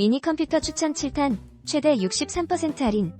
미니 컴퓨터 추천 7탄, 최대 63% 할인.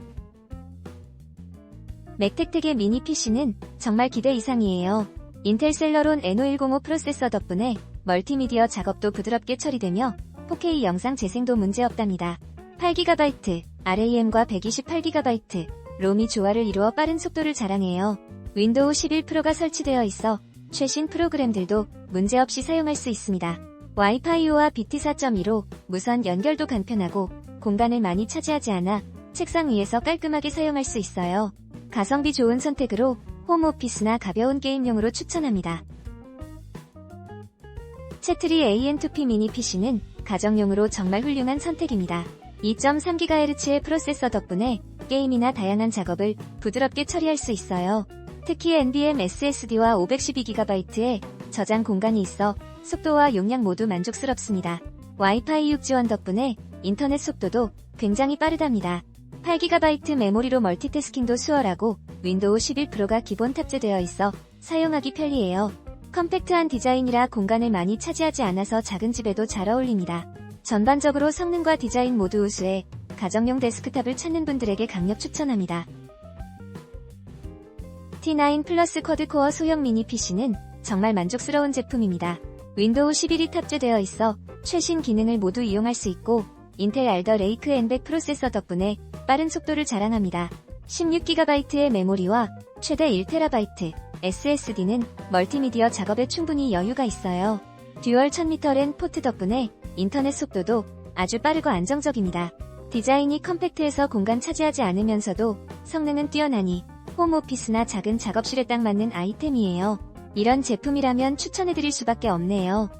맥텍텍의 미니 PC는 정말 기대 이상이에요. 인텔 셀러론 N5105 프로세서 덕분에 멀티미디어 작업도 부드럽게 처리되며 4K 영상 재생도 문제없답니다. 8GB, RAM과 128GB, 롬이 조화를 이루어 빠른 속도를 자랑해요. 윈도우 11 프로가 설치되어 있어 최신 프로그램들도 문제없이 사용할 수 있습니다. 와이파이와 BT 4.2로 무선 연결도 간편하고 공간을 많이 차지하지 않아 책상 위에서 깔끔하게 사용할 수 있어요. 가성비 좋은 선택으로 홈오피스나 가벼운 게임용으로 추천합니다. 채트리 AN2P 미니 PC는 가정용으로 정말 훌륭한 선택입니다. 2.3GHz의 프로세서 덕분에 게임이나 다양한 작업을 부드럽게 처리할 수 있어요. 특히 NVMe SSD와 512GB의 저장 공간이 있어 속도와 용량 모두 만족스럽습니다. 와이파이 6 지원 덕분에 인터넷 속도도 굉장히 빠르답니다. 8GB 메모리로 멀티태스킹도 수월하고 윈도우 11 프로가 기본 탑재되어 있어 사용하기 편리해요. 컴팩트한 디자인이라 공간을 많이 차지하지 않아서 작은 집에도 잘 어울립니다. 전반적으로 성능과 디자인 모두 우수해 가정용 데스크탑을 찾는 분들에게 강력 추천합니다. T9 플러스 쿼드코어 소형 미니 PC는 정말 만족스러운 제품입니다. 윈도우 11이 탑재되어 있어 최신 기능을 모두 이용할 수 있고 인텔 알더 레이크 N100 프로세서 덕분에 빠른 속도를 자랑합니다. 16GB의 메모리와 최대 1TB SSD는 멀티미디어 작업에 충분히 여유가 있어요. 듀얼 1000m 랜 포트 덕분에 인터넷 속도도 아주 빠르고 안정적입니다. 디자인이 컴팩트해서 공간 차지하지 않으면서도 성능은 뛰어나니 홈오피스나 작은 작업실에 딱 맞는 아이템이에요. 이런 제품이라면 추천해드릴 수밖에 없네요.